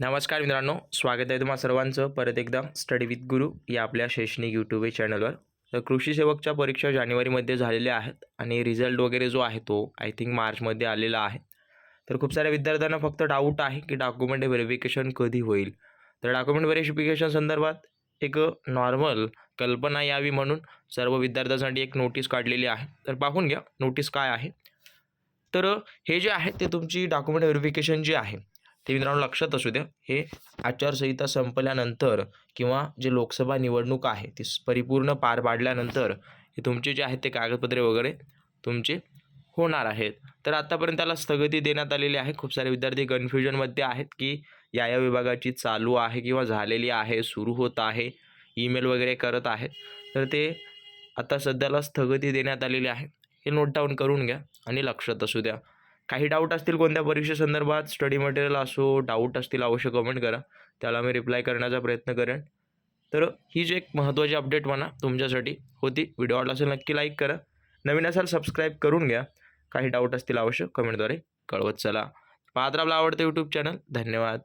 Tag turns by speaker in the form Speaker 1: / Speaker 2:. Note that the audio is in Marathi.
Speaker 1: नमस्कार मित्रांनो स्वागत आहे तुम्हा सर्वांचं परत एकदा स्टडी विथ गुरु या आपल्या शैक्षणिक यूट्यूब चॅनलवर तर कृषी सेवकच्या परीक्षा जानेवारीमध्ये झालेल्या आहेत आणि रिझल्ट वगैरे जो आहे तो आय थिंक मार्चमध्ये आलेला आहे. तर खूप साऱ्या विद्यार्थ्यांना फक्त डाऊट आहे की डॉक्युमेंट व्हेरिफिकेशन कधी होईल. तर डॉक्युमेंट व्हेरिफिकेशन संदर्भात एक नॉर्मल कल्पना यावी म्हणून सर्व विद्यार्थ्यांसाठी एक नोटीस काढलेली आहे. तर पाहून घ्या नोटीस काय आहे? तर हे जे आहे ते तुमची डॉक्युमेंट व्हेरिफिकेशन जी आहे ते मित्रांनो लक्षात असू द्या हे आचारसंहिता संपल्यानंतर किंवा जे लोकसभा निवडणूक आहे ती परिपूर्ण पार पाडल्यानंतर हे तुमचे जे आहेत ते कागदपत्रे वगैरे तुमचे होणार आहेत. तर आत्तापर्यंत त्याला स्थगिती देण्यात आलेली आहे. खूप सारे विद्यार्थी कन्फ्युजनमध्ये आहेत की या या विभागाची चालू आहे किंवा झालेली आहे सुरू होत आहे ईमेल वगैरे करत आहेत. तर ते आता सध्याला स्थगिती देण्यात आलेली आहे. हे नोट डाऊन करून घ्या आणि लक्षात असू द्या. काही डाऊट असतील कोणत्या परीक्षेसंदर्भात स्टडी मटेरियल असो डाऊट असतील अवश्य कमेंट करा. त्याला मी रिप्लाय करण्याचा प्रयत्न करेन. तर ही जी एक महत्त्वाची अपडेट म्हणा तुमच्यासाठी होती. व्हिडिओ आवडला असेल नक्की लाईक करा. नवीन असाल सबस्क्राईब करून घ्या. काही डाऊट असतील अवश्य कमेंटद्वारे कळवत चला. पाहत आपला आवडतं यूट्यूब चॅनल धन्यवाद.